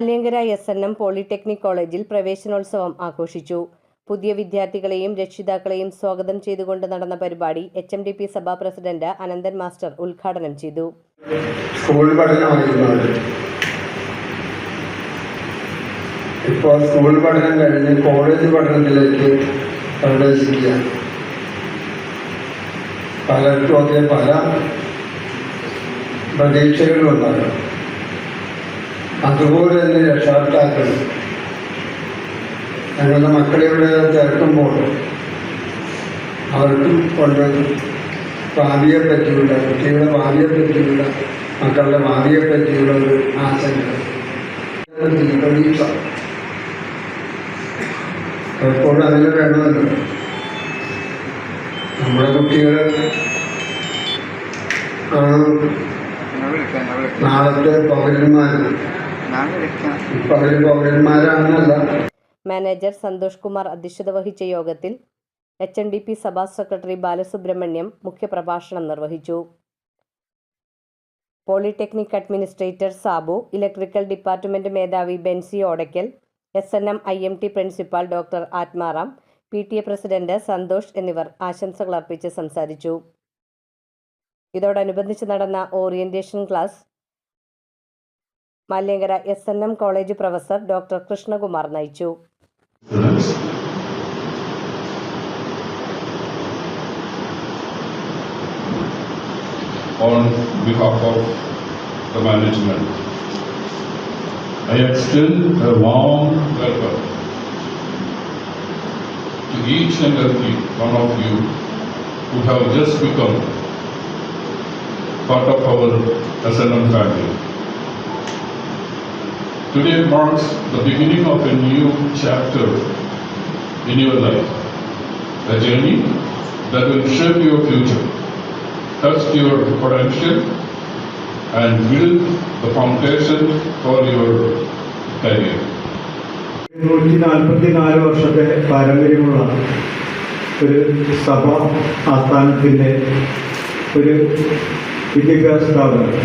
Kalyankara S N M polytechnic കോളേജിൽ പ്രവേശനോത്സവം ആഘോഷിച്ചു. പുതിയ വിദ്യാർത്ഥികളെയും രക്ഷിതാക്കളെയും സ്വാഗതം ചെയ്തുകൊണ്ട് നടന്ന പരിപാടി H M D P Sabha president Ananthan master ഉദ്ഘാടനം ചെയ്തു. സ്കൂൾ പഠനമായിരുന്നു ഇപ്പോൾ സ്കൂൾ പഠനം കഴിഞ്ഞ് കോളേജ് പഠനത്തിലേക്ക് പ്രവേശിക്കുക. പലർക്കും ഒക്കെ പല പ്രതീക്ഷകളുണ്ടാകും. അതുപോലെ തന്നെ രക്ഷാർത്ഥാക്കൾ ഞങ്ങളുടെ മക്കളെ ഇവിടെ ചേർക്കുമ്പോൾ അവർക്കും കൊണ്ട് ഭാവിയെ പറ്റിയുള്ള കുട്ടികളുടെ ഭാവിയെ പറ്റിയുള്ള മക്കളുടെ ഭാവിയെ പറ്റിയുള്ള ഒരു ആശങ്ക പ്രതീക്ഷ എപ്പോഴും അതിന് വേണമെന്ന്. നമ്മുടെ വിളിക്കാം നാളത്തെ പൗരന്മാർ മാനേജർ സന്തോഷ് കുമാർ അധ്യക്ഷത വഹിച്ച യോഗത്തിൽ H N D P Sabha secretary Balasubramaniam മുഖ്യപ്രഭാഷണം നിർവഹിച്ചു. Polytechnic administrator Sabu electrical department മേധാവി Bensi Odakkal S N M I M T principal doctor Atmaram P T A president Santhosh എന്നിവർ ആശംസകൾ അർപ്പിച്ച് സംസാരിച്ചു. ഇതോടനുബന്ധിച്ച് നടന്ന orientation class Malyankara S N M college professor doctor Krishnakumar നയിച്ചു. On behalf of the management, I extend a warm welcome to each and every one of you who have just become part of our SNM family. Today marks the beginning of a new chapter in your life, a journey that will shape your future, test your potential, and build the foundation for your career. നൂറ്റി നാൽപ്പത്തി നാല് വർഷത്തെ പാരമ്പര്യമുള്ള ഒരു സഭ ആസ്ഥാനത്തിൻ്റെ ഒരു വിദ്യാഭ്യാസ സ്ഥാപനം